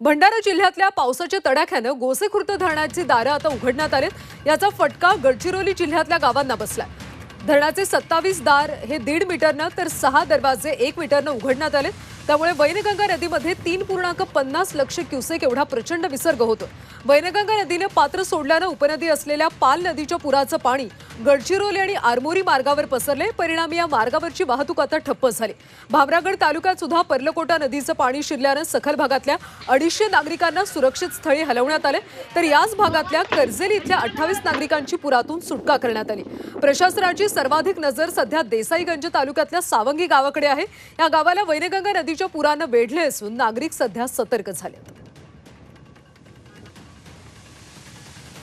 भंडारा जिल्ह्यातल्या पावसाच्या तडाख्यानं गोसेखुर्द धरणाची दारं आता उघडण्यात आलेत. याचा फटका गडचिरोली जिल्ह्यातल्या गावांना बसलाय. धरणाचे सत्तावीस दार हे दीड मीटरनं तर सहा दरवाजे एक मीटरनं उघडण्यात आले त्यामुळे वैनगंगा नदीमध्ये तीन पूर्णांक पन्नास लक्ष क्युसेक एवढा प्रचंड विसर्ग होतो. वैनगंगा नदीने पात्र सोडल्यानं उपनदी असलेल्या पाल नदीच्या पुराचं पाणी गडचिरोली आणि आरमोरी मार्गावर पसरले. परिणामी या मार्गावरची वाहतूक आता ठप्प झाली. भामरागड तालुक्यात सुद्धा पर्लकोटा नदीचं पाणी शिरल्यानं सखल भागातल्या अडीचशे नागरिकांना सुरक्षित स्थळी हलवण्यात आले. तर याच भागातल्या कर्जेली इथल्या अठ्ठावीस नागरिकांची पुरातून सुटका करण्यात आली. प्रशासनाची सर्वाधिक नजर सध्या देसाईगंज तालुक्यातल्या सावंगी गावाकडे आहे. या गावाला वैनगंगा नदी नदीच्या पुरानं वेढले असून नागरिक सध्या सतर्क झाले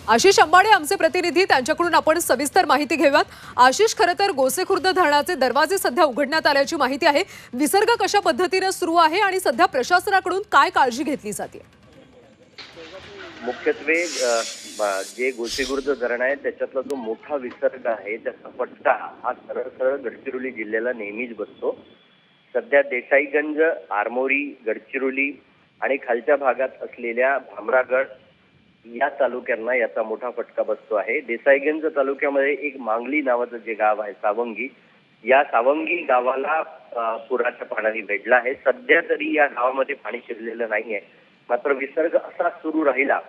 आशिष अंबाडे आमचे प्रतिनिधी त्यांच्याकडून आपण सविस्तर माहिती घेऊयात. आशिष खरं तर गोसेखुर्द धरणाचे दरवाजे सध्या उघडण्यात आल्याची माहिती आहे. विसर्ग कशा पद्धतीनं सुरू आहे आणि सध्या प्रशासनाकडून काय काळजी घेतली जाते? मुख्यत्वे जे गोसेखुर्द धरण आहे त्याच्यातला जो मोठा विसर्ग आहे त्याचा पट्टा हा सरळ सरळ गडचिरोली जिल्ह्याला नेहमीच बसतो. सध्या देसाईगंज आरमोरी गडचिरोली आणि खालच्या भागात असलेल्या भामरागड या तालुक्यांना याचा मोठा फटका बसतो आहे. देसाईगंज तालुक्यामध्ये एक मांगली नावाचं जे गाव आहे सावंगी या सावंगी गावाला पुराच्या पाण्याने वेढला आहे. सध्या तरी या गावामध्ये पाणी शिरलेलं नाहीये मात्र विसर्ग असा सुरू राहिला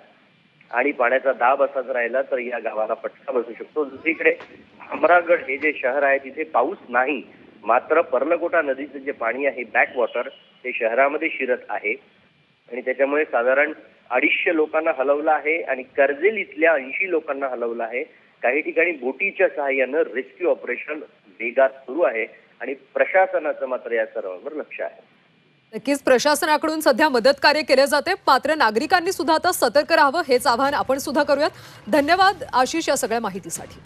आणि पाण्याचा दाब असाच राहिला तर या गावाला फटका बसू शकतो. दुसरीकडे भामरागड हे जे शहर आहे तिथे पाऊस नाही. मात्र पर्लकोटा नदीचं जे पाणी आहे बॅक वॉटर ते शहरामध्ये शिरत आहे. आणि त्याच्यामुळे साधारण अडीचशे लोकांना हलवलं आहे आणि कर्जेल इथल्या ऐंशी लोकांना हलवलं आहे. काही ठिकाणी बोटीच्या सहाय्यानं रेस्क्यू ऑपरेशन वेगात सुरू आहे आणि प्रशासनाचं मात्र या सर्वांवर लक्ष आहे. नक्कीच प्रशासनाकडून सध्या मदत कार्य केले जाते. मात्र नागरिकांनी सुद्धा आता सतर्क राहावं हेच आवाहन आपण सुद्धा करूयात. धन्यवाद आशिष या सगळ्या माहितीसाठी.